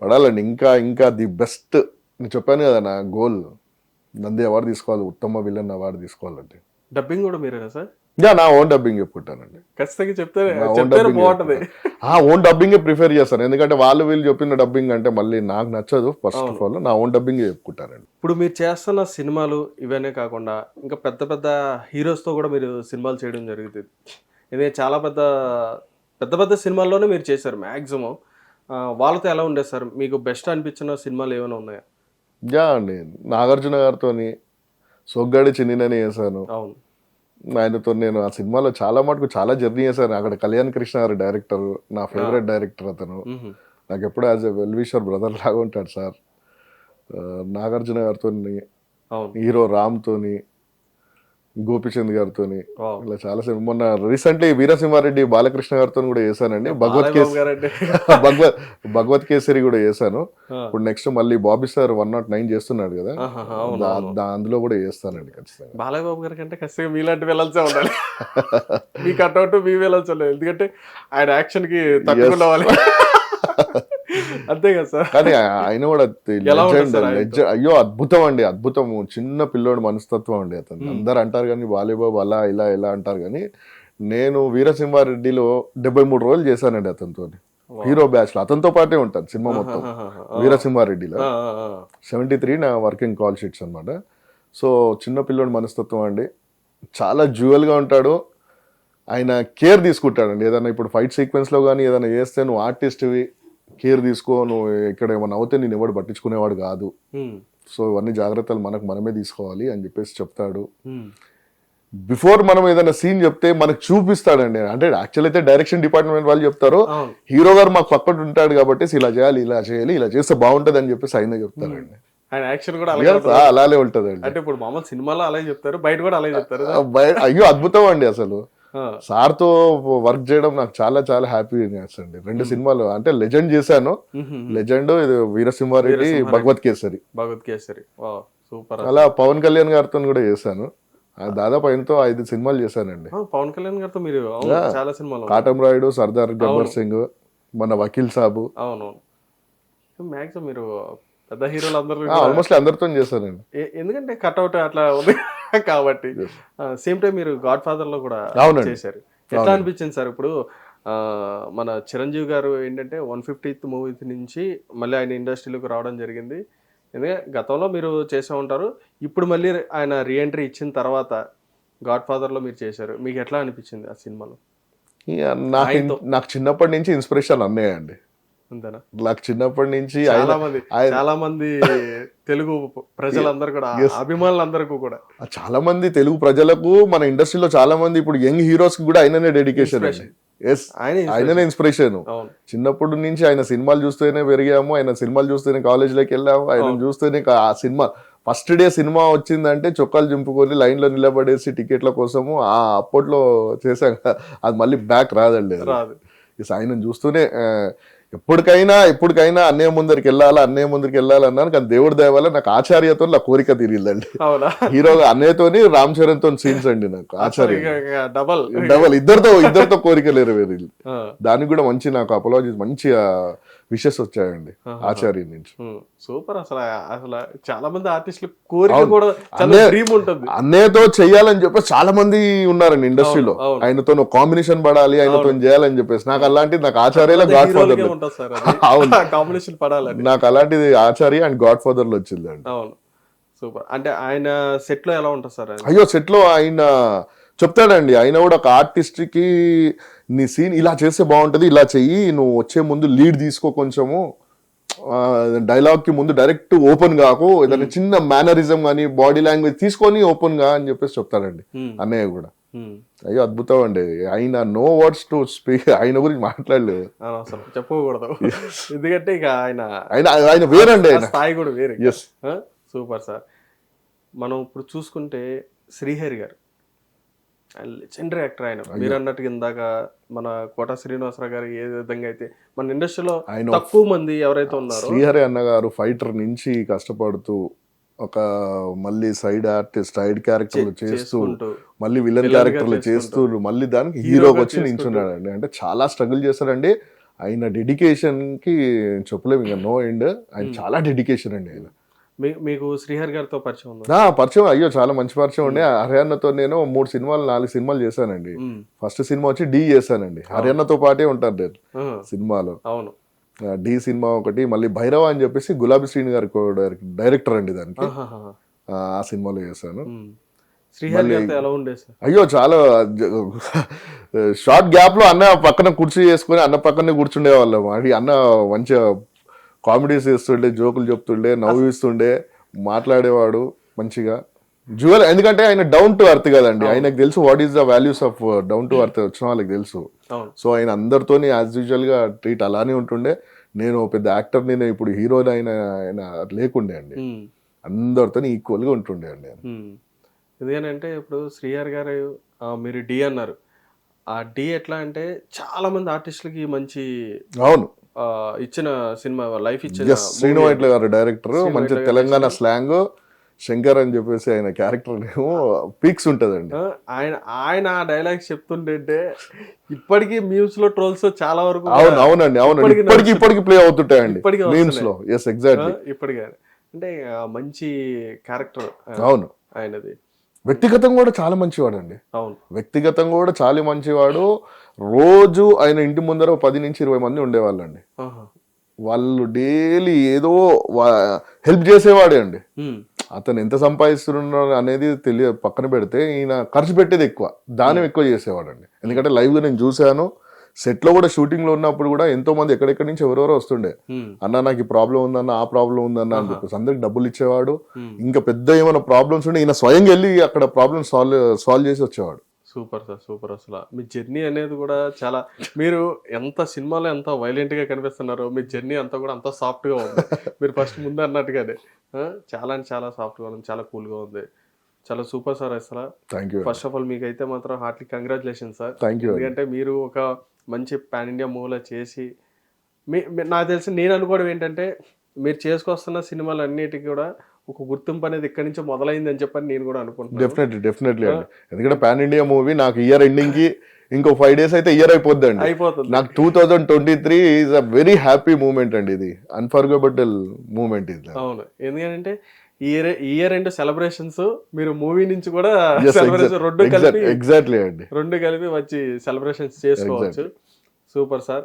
పడాలండి. ఇంకా ఇంకా the best. నేను చెప్పాను కదా నా గోల్. నంది అవార్డు తీసుకోవాలి ఉత్తమ విలన్ అవార్డు తీసుకోవాలంటే. డబ్బింగ్ కూడా మీరేనా సార్? యా నా ఓన్ డబ్బింగ్ చెప్పుకుంటానండి ఖచ్చితంగా చెప్తే బాగుంటది. ఆ ఓన్ డబ్బింగ్ ప్రిఫర్ చేస్తాను. ఎందుకంటే వాళ్ళు వీళ్ళు చెప్పిన డబ్బింగ్ అంటే మళ్ళీ నాకు నచ్చదు. ఫస్ట్ ఆఫ్ ఆల్ నా ఓన్ డబ్బింగ్ చెప్పుకుంటానండి ఇప్పుడు మీరు చేస్తున్న సినిమాలు ఇవన్నీ కాకుండా ఇంకా పెద్ద పెద్ద హీరోస్తో కూడా మీరు సినిమాలు చేయడం జరుగుతుంది. ఇది చాలా పెద్ద పెద్ద పెద్ద సినిమాల్లోనే మీరు చేశారు మ్యాక్సిమం వాళ్ళతో ఎలా ఉండేది సార్? మీకు బెస్ట్ అనిపించిన సినిమాలు ఏమైనా ఉన్నాయా? యా అండి. నాగార్జున గారితో సొగ్గాడి చిన్నినని చేశాను. అవును. ఆయనతో నేను ఆ సినిమాలో చాలా మటుకు చాలా జర్నీ చేశాను. అక్కడ కళ్యాణ్ కృష్ణ గారు డైరెక్టర్ నా ఫేవరెట్ డైరెక్టర్ అతను. నాకు ఎప్పుడు యాజ్ ఎ వెల్విషర్ బ్రదర్ లాగా ఉంటాడు సార్. నాగార్జున గారితో హీరో రామ్తోని గోపిచంద్ గారితోని. వావ్. ఇలా చాలా సినిమా మొన్న రీసెంట్లీ వీరసింహారెడ్డి బాలకృష్ణ గారితో కూడా చేశానండి. భగవత్ కేసరి భగవత్ భగవత్ కేసరి కూడా చేశాను. ఇప్పుడు నెక్స్ట్ మళ్ళీ Bobby sir one nought nine చేస్తున్నాడు కదా. అందులో కూడా చేస్తానండి ఖచ్చితంగా. బాలయ్య బాబు గారి కంటే ఖచ్చితంగా మీలాంటి వెళ్ళాల్సే ఉండాలి. మీ కట్అవుట్ మీ వెళ్ళాల్సి ఎందుకంటే ఆయన యాక్షన్కి తక్కువ అంతే కదా సార్? కానీ ఆయన కూడా. అయ్యో అద్భుతం అండి అద్భుతం. చిన్న పిల్లోడి మనస్తత్వం అండి అతను. అందరు అంటారు కానీ బాలీబాబు అలా ఇలా ఇలా అంటారు కానీ నేను వీరసింహారెడ్డిలో డెబ్బై మూడు రోజులు చేశానండి అతనితో హీరో బ్యాచ్లో అతనితో పాటే ఉంటాను సినిమా మొత్తం. వీరసింహారెడ్డిలో. సెవెంటీ త్రీ నా వర్కింగ్ కాల్ షీట్స్ అనమాట సో చిన్న పిల్లోడి మనస్తత్వం అండి. చాలా జ్యువెల్గా ఉంటాడు. ఆయన కేర్ తీసుకుంటాడండి. ఏదైనా ఇప్పుడు ఫైట్ సీక్వెన్స్లో కానీ ఏదైనా చేస్తే నువ్వు ఆర్టిస్ట్వి కేర్ తీసుకో నువ్వు ఇక్కడ ఏమైనా అవుతే నేను ఎవడు పట్టించుకునేవాడు కాదు. సో ఇవన్నీ జాగ్రత్తలు మనకు మనమే తీసుకోవాలి అని చెప్పేసి చెప్తాడు. బిఫోర్ మనం ఏదైనా సీన్ చెప్తే మనకు చూపిస్తాడండి. అంటే యాక్చువల్ అయితే డైరెక్షన్ డిపార్ట్మెంట్ వాళ్ళు చెప్తారు హీరో గారు మాకు పక్కన ఉంటాడు కాబట్టి ఇలా చేయాలి ఇలా చేయాలి ఇలా చేస్తే బాగుంటది అని చెప్పేసి ఆయన చెప్తారండి ఆయన యాక్షన్ కూడా అలాగే అలానే ఉంటదండి. అంటే ఇప్పుడు మామూలు సినిమాలో అలాగే చెప్తారు బయట కూడా అలాగే చెప్తారు అయ్యో అద్భుతం అండి అసలు. సార్తో వర్క్ చేయడం నాకు చాలా చాలా హ్యాపీ అండి. రెండు సినిమాలు అంటే లెజెండ్ చేశాను. లెజెండ్ ఇది వీరసింహారెడ్డి భగవత్ కేసరి. భగవత్ కేసరి. సూపర్ అలా పవన్ కళ్యాణ్ గారితో కూడా చేశాను. ఆ, దాదాపు ఆయనతో ఐదు సినిమాలు చేశానండి. పవన్ కళ్యాణ్ గారితో మీరు చాలా సినిమాలు. కాటం రాయుడు సర్దార్ గబ్బర్ సింగ్ మన వకీల్ సాబు. అవును మ్యాక్సిమం మీరు పెద్ద హీరోలు అందరూ ఆల్మోస్ట్ అందరితో చేశానండి ఎందుకంటే కట్అవుట్ అట్లా ఉంది కాబట్టి. సేమ్ టైం మీరు గాడ్ ఫాదర్లో కూడా. చేశారు. ఎట్లా అనిపించింది సార్ ఇప్పుడు? మన చిరంజీవి గారు ఏంటంటే వన్ ఫిఫ్టీత్ మూవీ నుంచి మళ్ళీ ఆయన ఇండస్ట్రీలోకి రావడం జరిగింది. ఎందుకంటే గతంలో మీరు చేసే ఉంటారు. ఇప్పుడు మళ్ళీ ఆయన రీఎంట్రీ ఇచ్చిన తర్వాత గాడ్ ఫాదర్లో మీరు చేశారు. మీకు ఎట్లా అనిపించింది ఆ సినిమాలో? నాకు. నాకు చిన్నప్పటి నుంచి ఇన్స్పిరేషన్ అన్నయ్య అండి. అంతేనా నాకు చిన్నప్పటి నుంచి చాలా మంది చాలా మంది తెలుగు ప్రజలందరూ కూడా అభిమానులందరికీ కూడా. చాలా మంది తెలుగు ప్రజలకు మన ఇండస్ట్రీలో చాలా మంది ఇప్పుడు యంగ్ హీరోస్కి కూడా ఆయననే డెడికేషన్ ఎస్ ఆయన ఆయననే ఇన్స్పిరేషన్ చిన్నప్పటి నుంచి ఆయన సినిమాలు చూస్తేనే పెరిగాము ఆయన సినిమాలు చూస్తేనే కాలేజీలోకి వెళ్ళాము ఆయన చూస్తేనే ఆ సినిమా ఫస్ట్ డే సినిమా వచ్చిందంటే చొక్కాలు చింపుకొని లైన్లో నిలబడేసి టికెట్ల కోసము ఆ అప్పట్లో చేశాం అది మళ్ళీ బ్యాక్ రాదండి. రాదు. ఆయన చూస్తూనే ఎప్పటికైనా ఎప్పటికైనా అన్నయ్య ముందరికి వెళ్ళాలా అన్నయ్య ముందరికి వెళ్ళాలన్నాను కానీ దేవుడి దయ వల్ల నాకు ఆచార్యతో నా కోరిక తీరిందండి హీరోగా అన్నయ్యతోని రామ్ చరణ్తో సీన్స్ అండి నాకు ఆచార్య డబల్. డబల్. ఇద్దరితో ఇద్దరితో కోరికలు నెరవేరింది. దానికి కూడా మంచి నాకు అపాలజీస్ మంచి విషెస్ వచ్చాయండి ఆచార్య నుంచి. సూపర్ అసలు అసలు చాలా మంది ఆర్టిస్టులు కోరిక. కూడా డ్రీమ్ ఉంటుంది. అన్నయ్యతో చెయ్యాలని చెప్పేసి చాలా మంది ఉన్నారండి ఇండస్ట్రీలో. ఆయనతో కాంబినేషన్ పడాలి ఆయనతో చేయాలని చెప్పేసి. నాకు అలాంటిది నాకు ఆచార్యలో గాడ్ ఫాదర్ అవును. కాంబినేషన్ పడాలని. నాకు అలాంటిది ఆచార్య అండ్ గాడ్ ఫాదర్లో వచ్చిందండి. అవును. సూపర్. అంటే ఆయన సెట్లో ఎలా ఉంటుంది సార్ అయ్యో సెట్లో ఆయన చెప్తాడండి. ఆయన కూడా ఒక ఆర్టిస్ట్కి నీ సీన్ ఇలా చేస్తే బాగుంటది ఇలా చెయ్యి నువ్వు వచ్చే ముందు లీడ్ తీసుకో కొంచెము. డైలాగ్కి ముందు డైరెక్ట్ ఓపెన్ కాకు ఏదైనా చిన్న మేనరిజం కానీ బాడీ లాంగ్వేజ్ తీసుకొని ఓపెన్గా అని చెప్పేసి చెప్తాడండి. అన్నయ్య కూడా. అయ్యో అద్భుతం అండి. ఆయన నో వర్డ్స్ టు స్పీక్ ఆయన గురించి మాట్లాడలేదు. చెప్పకూడదు. ఎందుకంటే ఇక ఆయన ఆయన ఆయన వేరండి ఆయన. స్థాయి కూడా వేరే. Super sir. మనం ఇప్పుడు చూసుకుంటే శ్రీహరి గారు. లెజెండరీ యాక్టర్ ఆయన. మీరు అన్నట్టుగా ఇందాక మన కోట శ్రీనివాసరావు గారు ఏ విధంగా అయితే మన ఇండస్ట్రీలో ఆయన తక్కువ మంది ఎవరైతే ఉన్నారో శ్రీహరి అన్న గారు ఫైటర్ నుంచి కష్టపడుతూ ఒక మళ్ళీ సైడ్ ఆర్టిస్ట్ సైడ్ క్యారెక్టర్లు చేస్తూ మళ్ళీ విలన్ క్యారెక్టర్లు చేస్తూ మళ్ళీ దానికి హీరోకి వచ్చి నించున్నాడు అండి అంటే చాలా స్ట్రగుల్ చేస్తాడండి ఆయన డెడికేషన్కి చెప్పలేము ఇంకా నో ఎండ్. ఆయన చాలా డెడికేషన్ అండి ఆయన. మీకు శ్రీహరి గారితో పరిచయం ఉందా? పరిచయం. అయ్యో చాలా మంచి పరిచయం ఉండే. హర్యానాతో నేను మూడు సినిమాలు నాలుగు సినిమాలు చేశానండి. ఫస్ట్ సినిమా వచ్చి డి చేశానండి. హర్యానాతో పాటే ఉంటారు నేను సినిమాలో. అవును. డి సినిమా ఒకటి మళ్ళీ భైరవ అని చెప్పేసి గులాబీ శ్రీని గారి డైరెక్టర్ అండి దానికి. ఆ సినిమాలో చేశాను. అయ్యో చాలా షార్ట్ గ్యాప్లో అన్న పక్కన కుర్చీ చేసుకొని అన్న పక్కనే కూర్చుండే వాళ్ళం అది అన్న మంచిగా కామెడీస్ చేస్తుండే జోకులు చెప్తుండే నవ్విస్తుండే మాట్లాడేవాడు మంచిగా. జ్యువెల్ ఎందుకంటే ఆయన డౌన్ టు అర్త్ కదండి. ఆయనకు తెలుసు what is the values of down to earth వచ్చిన వాళ్ళకి తెలుసు. సో ఆయన అందరితోని యాజ్ యూజువల్గా ట్రీట్ అలానే ఉంటుండే. నేను పెద్ద యాక్టర్ నేను ఇప్పుడు హీరోని అయిన ఆయన లేకుండే అండి. ఉమ్. అందరితోని ఈక్వల్గా ఉంటుండే అండి. ఎందుకనంటే ఇప్పుడు శ్రీహరి గారు మీరు డి అన్నారు. ఆ డి ఎట్లా అంటే చాలా మంది ఆర్టిస్టులకి మంచి అవును. ఇచ్చిన సినిమా లైఫ్ ఇచ్చిన శ్రీను వైట్ల గారు డైరెక్టర్ మంచి తెలంగాణ స్లాంగ్ శంకర్ అని చెప్పేసి ఆయన క్యారెక్టర్ ఏమో పీక్స్ ఉంటదండి. ఆయన ఆయన ఆ డైలాగ్స్ చెప్తుంటే ఇప్పటికీ మీమ్స్లో ట్రోల్స్ చాలా వరకు అవును అవునండి అవునండి. ఇప్పటికి ఇప్పటికి ప్లే అవుతుంటాయండి. మీమ్స్లో. ఎస్ ఎగ్జాక్ట్లీ ఇప్పటికే. అంటే మంచి క్యారెక్టర్ అవును. ఆయనది. వ్యక్తిగతంగా కూడా చాలా మంచివాడు అండి అవును. వ్యక్తిగతంగా కూడా చాలా మంచివాడు. రోజు ఆయన ఇంటి ముందర పది నుంచి ఇరవై మంది ఉండేవాళ్ళండి. ఆహా. వాళ్ళు డైలీ ఏదో హెల్ప్ చేసేవాడే అండి. అతను ఎంత సంపాదిస్తున్నాడు అనేది తెలియ పక్కన పెడితే ఈయన ఖర్చు పెట్టేది ఎక్కువ దానం ఎక్కువ చేసేవాడండి. ఎందుకంటే live గా నేను చూశాను set లో కూడా షూటింగ్లో ఉన్నప్పుడు కూడా ఎంతో మంది ఎక్కడెక్కడి నుంచి ఎవరెవరో వస్తుండే. అన్న నాకు ఈ ప్రాబ్లం ఉందన్న ఆ ప్రాబ్లం ఉందన్న అని చెప్పేసి. అందరికి డబ్బులు ఇచ్చేవాడు. ఇంకా పెద్ద ఏమైనా ప్రాబ్లమ్స్ ఉంటే ఈయన స్వయంగా వెళ్ళి అక్కడ ప్రాబ్లమ్ సాల్వ్ సాల్వ్ చేసి వచ్చేవాడు. సూపర్ సార్ సూపర్ అసలు. మీ జర్నీ అనేది కూడా చాలా మీరు ఎంత సినిమాలో ఎంత వైలెంట్గా కనిపిస్తున్నారో మీ జర్నీ అంతా కూడా అంత సాఫ్ట్గా ఉంది. మీరు ఫస్ట్ ముందు అన్నట్టుగానే. చాలా అంటే చాలా సాఫ్ట్గా ఉంది చాలా కూల్గా ఉంది. చాలా సూపర్ సార్ అసలు. Thank you first of all మీకు అయితే మాత్రం heartly congratulation sir. Thank you ఎందుకంటే మీరు ఒక మంచి పాన్ ఇండియా మూవీలో చేసి మీ నాకు తెలిసి నేను అనుకోవడం ఏంటంటే మీరు చేసుకొస్తున్న సినిమాలు అన్నిటికీ కూడా ఒక గుర్తింపు అనేది ఇక్కడి నుంచి మొదలైంది అని చెప్పని నేను కూడా అనుకుంటున్నాను. డెఫినెట్లీ డెఫినెట్లీ అండి. ఎందుకంటే పాన్ ఇండియా మూవీ నాకు ఇయర్ ఎండింగ్కి ఇంకో ఫైవ్ డేస్ అయితే ఇయర్ అయిపోద్ది అండి అయిపోతుంది. నాకు two thousand twenty three is a very happy moment అండి ఇది. అన్ఫర్గబుల్ మూమెంట్ ఇది. అవును. ఎందుకంటే ఇయర్ ఇయర్ ఎండ్ సెలబ్రేషన్స్ మీరు మూవీ నుంచి కూడా సెలబ్రేషన్ రెండు కలిపి ఎగ్జాక్ట్లీ అండి. రెండు కలిపి వచ్చి సెలబ్రేషన్స్ చేసుకోవచ్చు. Super sir